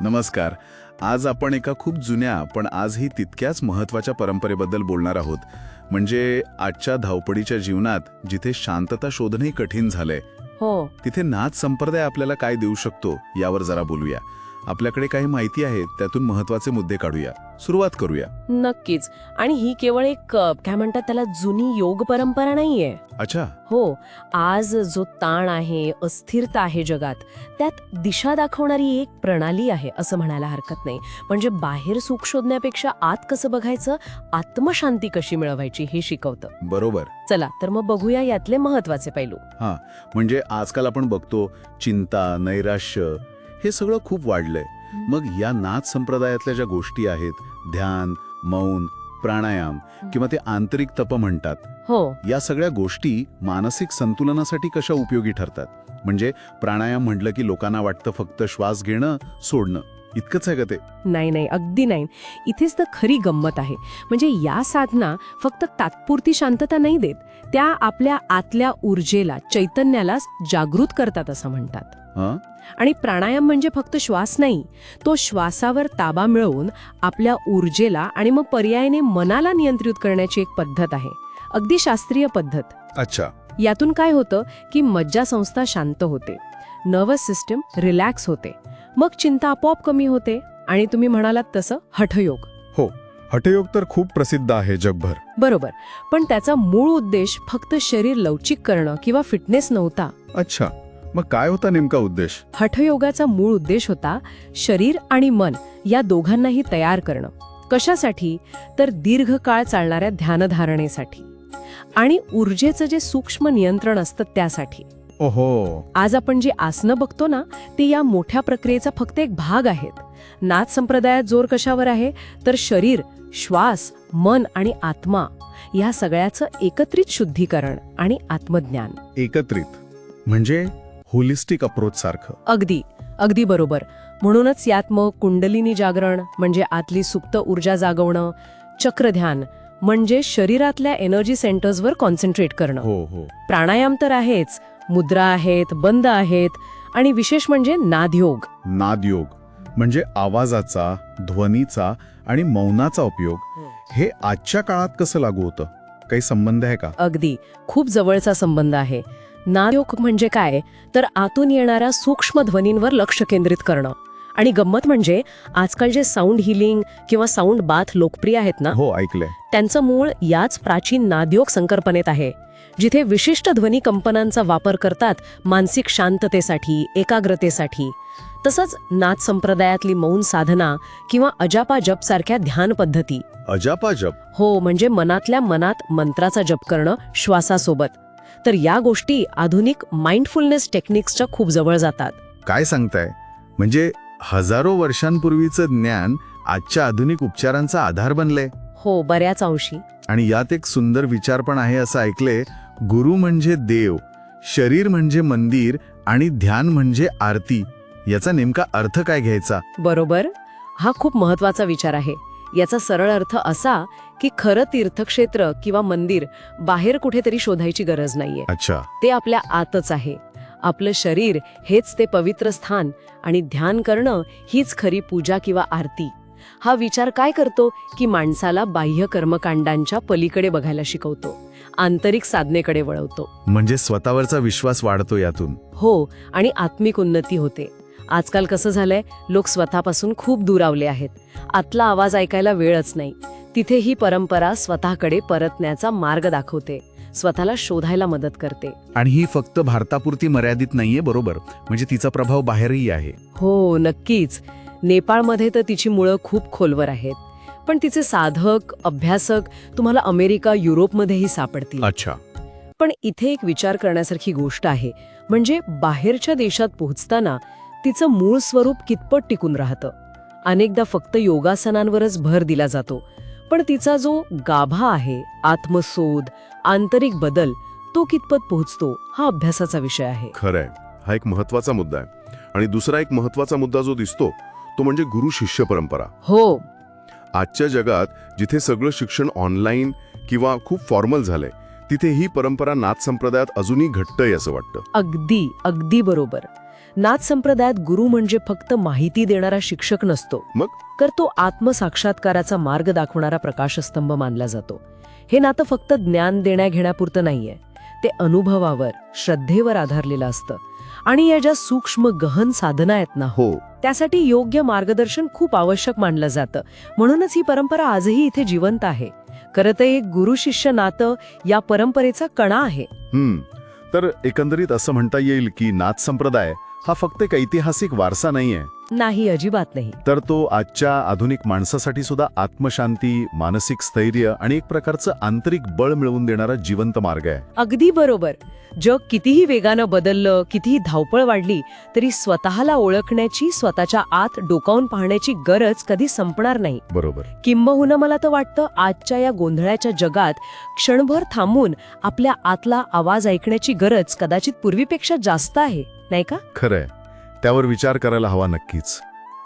नमस्कार. आज आपण एका खूप जुन्या पण आजही तितक्याच महत्त्वाच्या परंपरेबद्दल बोलणार आहोत. म्हणजे आजच्या धावपळीच्या जीवनात जिथे शांतता शोधणंही कठीण झालंय हो. तिथे नाच संप्रदाय आपल्याला काय देऊ शकतो यावर जरा बोलूया. आपल्याकडे काही माहिती आहे त्यातून महत्त्वाचे मुद्दे काढूया. सुरुवात करूया. नक्कीच. आणि ही केवळ एक अ, काय म्हणतात त्याला जुनी योग परंपरा नाहीये. अच्छा. हो. आज जो ताण आहे अस्थिरता आहे जगात त्यात दिशा दाखवणारी एक प्रणाली आहे असं म्हणायला हरकत नाही. म्हणजे बाहेर सुख शोधण्यापेक्षा आत कसं बघायचं? आत्मशांती कशी मिळवायची हे शिकवतं. बरोबर. चला तर मग बघूया यातले महत्त्वाचे पैलू. म्हणजे आजकाल आपण बघतो चिंता नैराश्य हे सगळं खूप वाढलंय. मग या नाच संप्रदायातल्या ज्या गोष्टी आहेत ध्यान मौन प्राणायाम किंवा ते आंतरिक तप म्हणतात हो. या सगळ्या गोष्टी मानसिक संतुलनासाठी कशा उपयोगी ठरतात? म्हणजे प्राणायाम म्हटलं की लोकांना वाटतं फक्त श्वास घेणं सोडणं. इतकंच आहे का ते? नाही नाही. अगदी नाही. इथेच तर खरी गंमत आहे. म्हणजे या साधना फक्त तात्पुरती शांतता नाही देत. त्या आपल्या आतल्या ऊर्जेला चैतन्याला जागृत करतात असं म्हणतात. हं? आणि प्राणायाम म्हणजे फक्त श्वास नाही तो श्वासावर ताबा मिळवून आपल्या ऊर्जेला आणि मग पर्यायाने मनाला नियंत्रित करण्याची एक पद्धत आहे अगदी शास्त्रीय पद्धत. अच्छा. यातून काय होतं की मज्जासंस्था शांत होते नर्वस सिस्टम रिलॅक्स होते मग चिंता आपोआप कमी होते आणि तुम्ही म्हणालात तसं हठयोग. हठयोग तर खूप प्रसिद्ध आहे जगभर. बरोबर पण त्याचा मूळ उद्देश फक्त शरीर लवचिक करणं किंवा फिटनेस नव्हता. अच्छा. मग काय होता नेमका उद्देश? हठयोगाचा मूळ उद्देश होता शरीर आणि मन या दोघांनाही तयार करणं. कशासाठी? तर दीर्घकाळ चालणाऱ्या ध्यानधारणेसाठी. आणि ऊर्जेचं जे सूक्ष्म नियंत्रण असतं त्यासाठी. ओहो. आज आपण जी आसनं बघतो ना ती या मोठ्या प्रक्रियेचा फक्त एक भाग आहेत. नाथ संप्रदायात जोर कशावर आहे? तर शरीर श्वास मन आणि आत्मा या सगळ्याचं एकत्रित शुद्धीकरण आणि आत्मज्ञान. एकत्रित. म्हणजे? होलिस्टिक अप्रोच सारखं. अगदी अगदी बरोबर. म्हणूनच यात मग कुंडलिनी जागरण म्हणजे आतली सुप्त ऊर्जा जागवणं चक्रध्यान म्हणजे शरीरातल्या एनर्जी सेंटर्सवर कॉन्सन्ट्रेट करणं. हो हो. प्राणायाम तर आहेच मुद्रा आहेत बंद आहेत आणि विशेष म्हणजे नादयोग. नादयोग म्हणजे आवाजाचा ध्वनीचा आणि मौनाचा उपयोग. हे आजच्या काळात कसं लागू होतं? काही संबंध आहे का? अगदी खूप जवळचा संबंध आहे. नादयोग म्हणजे काय? तर आतून येणाऱ्या सूक्ष्म ध्वनींवर लक्ष केंद्रित करणं. आणि गंमत म्हणजे आजकाल जे साऊंड हिलिंग किंवा साऊंड बाथ लोकप्रिय आहेत ना? हो ऐकलंय. त्यांचं मूळ याच प्राचीन नादयोग संकल्पनेत आहे. जिथे विशिष्ट ध्वनी कंपनांचा वापर करतात मानसिक शांततेसाठी एकाग्रतेसाठी. तसंच नाथ संप्रदायातली मौन साधना किंवा अजापा जप सारख्या ध्यान पद्धती. अजापा जप? हो म्हणजे मनातल्या मनात मंत्राचा जप करणं श्वासासोबत. तर या गोष्टी आधुनिक माइंडफुलनेस टेक्निक्सच्या खूप जवळ जातात. काय सांगताय? म्हणजे हजारो वर्षांपूर्वीचं ज्ञान आजच्या आधुनिक उपचारांचा आधार बनले हो बऱ्याच अंशी. आणि यात एक सुंदर विचार पण आहे असं ऐकले गुरु म्हणजे देव शरीर म्हणजे मंदिर आणि ध्यान म्हणजे आरती. याचा नेमका अर्थ काय घ्यायचा? बरोबर. हा खूप महत्त्वाचा विचार आहे. याचा सरळ अर्थ असा की खरं तीर्थक्षेत्र किंवा मंदिर बाहेर कुठेतरी शोधायची गरज नाहीये. अच्छा. ते आपल्या आतच आहे. आपलं शरीर हेच ते पवित्र स्थान आणि ध्यान करणं हीच खरी पूजा किंवा आरती. हा विचार काय करतो की माणसाला बाह्य कर्मकांडांच्या पलीकडे बघायला शिकवतो. आंतरिक साधनेकडे वळवतो. म्हणजे स्वतःवरचा विश्वास वाढतो यातून. हो आणि आत्मिक उन्नती होते. आजकाल कसं झालंय लोक स्वतःपासून खूप दुरावले आहेत. आतला आवाज ऐकायला वेळच नाही. तिथे ही परंपरा स्वतःकडे परतण्याचा मार्ग दाखवते. स्वतःला शोधायला मदत करते. आणि ही फक्त भारतापुरती मर्यादित नाहीये बरोबर? म्हणजे तिचा प्रभाव बाहेरही आहे. हो नक्कीच. नेपाळमध्ये तर तिची मुळं खूप खोलवर आहेत. पण तिचे साधक अभ्यासक तुम्हाला अमेरिका युरोपमध्येही सापडतील. अच्छा. पण इथे एक विचार करण्यासारखी गोष्ट आहे. म्हणजे बाहेरच्या देशात पोहोचताना तिचं मूळ स्वरूप कितपत टिकून राहतं? अनेकदा फक्त योगासनांवरच भर दिला जातो पण तिचा जो गाभा आहे आत्मशोध आंतरिक बदल तो कितपत पोहोचतो हा अभ्यासाचा विषय आहे. खरंय. हा एक महत्त्वाचा मुद्दा आहे. आणि दुसरा एक महत्त्वाचा मुद्दा जो दिसतो तो म्हणजे गुरु शिष्य परंपरा. हो. आजच्या जगात जिथे सगळं शिक्षण ऑनलाईन किंवा खूप फॉर्मल झालंय तिथे ही परंपरा नाथ संप्रदायात अजूनही घट्ट आहे असं वाटतं. अगदी अगदी बरोबर. नाथ संप्रदायात गुरु म्हणजे फक्त माहिती देणारा शिक्षक नसतो. मग? तर तो आत्मसाक्षात्काराचा मार्ग दाखवणारा प्रकाशस्तंभ मानला जातो. हे नातं फक्त ज्ञान देण्या घेण्यापुरतं नाहीये. ते अनुभवावर श्रद्धेवर आधारलेलं असतं. आणि या ज्या सूक्ष्म गहन साधना आहेत ना हो. त्यासाठी योग्य मार्गदर्शन खूप आवश्यक मानलं जातं. म्हणूनच ही परंपरा आजही इथे जिवंत आहे. खरं तर एक गुरु शिष्य नातं या परंपरेचा कणा आहे. तर एकंदरीत असं म्हणता येईल की नाथ संप्रदाय हा फक्त एक ऐतिहासिक वारसा नाहीये. नाही अजिबात नाही. तर तो आजच्या आधुनिक माणसासाठी सुद्धा आत्मशांती मानसिक स्थैर्य आणि एक प्रकारचं आंतरिक बळ मिळवून देणारा जिवंत मार्ग आहे. अगदी बरोबर. जग कितीही वेगानं बदललं कितीही धावपळ वाढली तरी स्वतःला ओळखण्याची स्वतःच्या आत डोकावून पाहण्याची गरज कधी संपणार नाही. बरोबर. किंबहुना मला तर वाटतं आजच्या या गोंधळाच्या जगात क्षणभर थांबून आपल्या आतला आवाज ऐकण्याची गरज कदाचित पूर्वीपेक्षा जास्त आहे. नाही का? खरंय. त्यावर विचार करायला हवा नक्कीच.